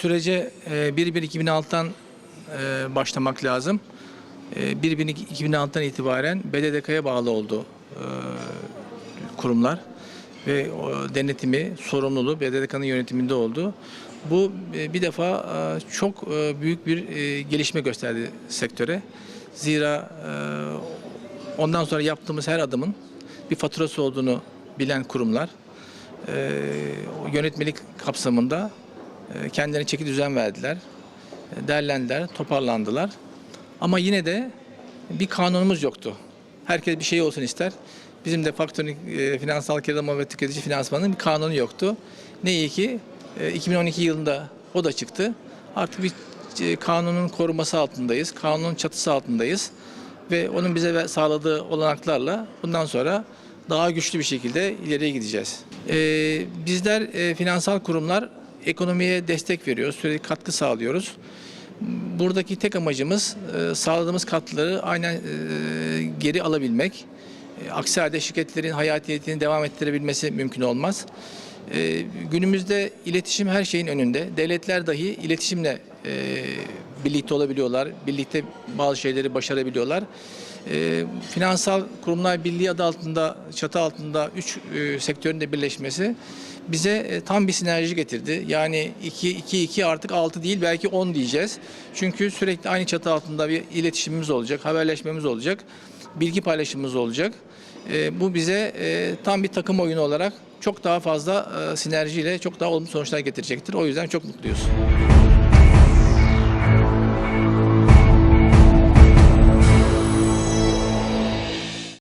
sürece e, 1-1-2006'dan e, başlamak lazım. E, 1-1-2006'dan itibaren BDDK'ya bağlı oldu e, kurumlar ve denetimi, sorumluluğu BDDK'nın yönetiminde oldu. Bu e, bir defa e, çok e, büyük bir e, gelişme gösterdi sektöre. Zira e, ondan sonra yaptığımız her adımın bir faturası olduğunu bilen kurumlar e, yönetmelik kapsamında e, kendilerine çeki düzen verdiler. E, Derlendiler, toparlandılar. Ama yine de bir kanunumuz yoktu. Herkes bir şey olsun ister. Bizim de faktörün e, finansal kiralama ve tüketici finansmanının bir kanunu yoktu. Ne iyi ki e, 2012 yılında o da çıktı. Artık bir e, kanunun koruması altındayız. Kanunun çatısı altındayız. Ve onun bize sağladığı olanaklarla bundan sonra daha güçlü bir şekilde ileriye gideceğiz. E, bizler e, finansal kurumlar ekonomiye destek veriyoruz, sürekli katkı sağlıyoruz. Buradaki tek amacımız e, sağladığımız katkıları aynen e, geri alabilmek. E, aksi halde şirketlerin hayatiyetini devam ettirebilmesi mümkün olmaz. E, günümüzde iletişim her şeyin önünde. Devletler dahi iletişimle birlikte olabiliyorlar, birlikte bazı şeyleri başarabiliyorlar. E, Finansal Kurumlar Birliği adı altında, çatı altında üç e, sektörün de birleşmesi bize e, tam bir sinerji getirdi. Yani 2 2 2 artık 6 değil belki 10 diyeceğiz. Çünkü sürekli aynı çatı altında bir iletişimimiz olacak, haberleşmemiz olacak, bilgi paylaşımımız olacak. E, bu bize e, tam bir takım oyunu olarak çok daha fazla e, sinerjiyle çok daha olumlu sonuçlar getirecektir. O yüzden çok mutluyuz.